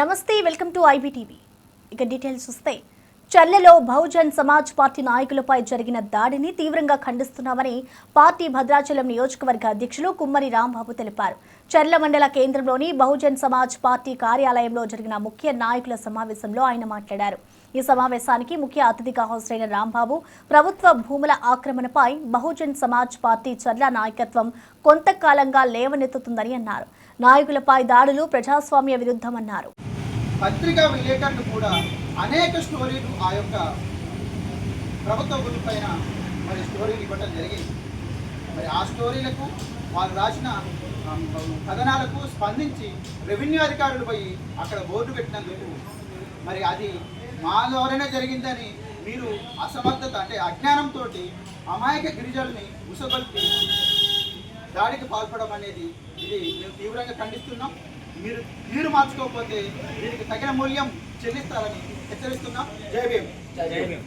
నమస్తే welcome to IBTV. ఇక details చూస్తే చర్లలో బహుజన్ సమాజ్ పార్టీ నాయకులపై జరిగిన దాడిని తీవ్రంగా ఖండిస్తున్నామని పార్టీ భద్రాచలం నియోజకవర్గ అధ్యక్షులు కుమ్మరి రాంబాబు తెలిపారు. చర్ల మండల కేంద్రంలోని బహుజన్ సమాజ్ పార్టీ కార్యాలయంలో జరిగిన ముఖ్య నాయకుల సమావేశంలో ఆయన మాట్లాడారు. ఈ సమావేశానికి ముఖ్య అతిథిగా హాజరైన రాంబాబు ప్రభుత్వ భూముల ఆక్రమణపై బహుజన్ సమాజ్ పార్టీ చర్ల నాయకత్వం కొంతకాలంగా లేవనెత్తుతుందని అన్నారు. నాయకులపై దాడులు ప్రజాస్వామ్య విరుద్ధమన్నారు. పత్రికా విలేకరులు కూడా అనేక స్టోరీలు ఆ యొక్క ప్రభుత్వ గురి పైన మరి స్టోరీలు ఇవ్వడం జరిగింది. మరి ఆ స్టోరీలకు వాళ్ళు రాసిన కథనాలకు స్పందించి రెవెన్యూ అధికారులు పోయి అక్కడ బోర్డు పెట్టినందుకు మరి అది మా ద్వారానే జరిగిందని మీరు అసమర్థత అంటే అజ్ఞానంతో అమాయక గిరిజనుల్ని ఉసగొల్పి దాడికి పాల్పడడం అనేది ఇది మేము తీవ్రంగా ఖండిస్తున్నాం. మీరు మీరు మార్చుకోకపోతే దీనికి తగిన మూల్యం చెల్లిస్తారని హెచ్చరిస్తున్నాం. జై భీమ్.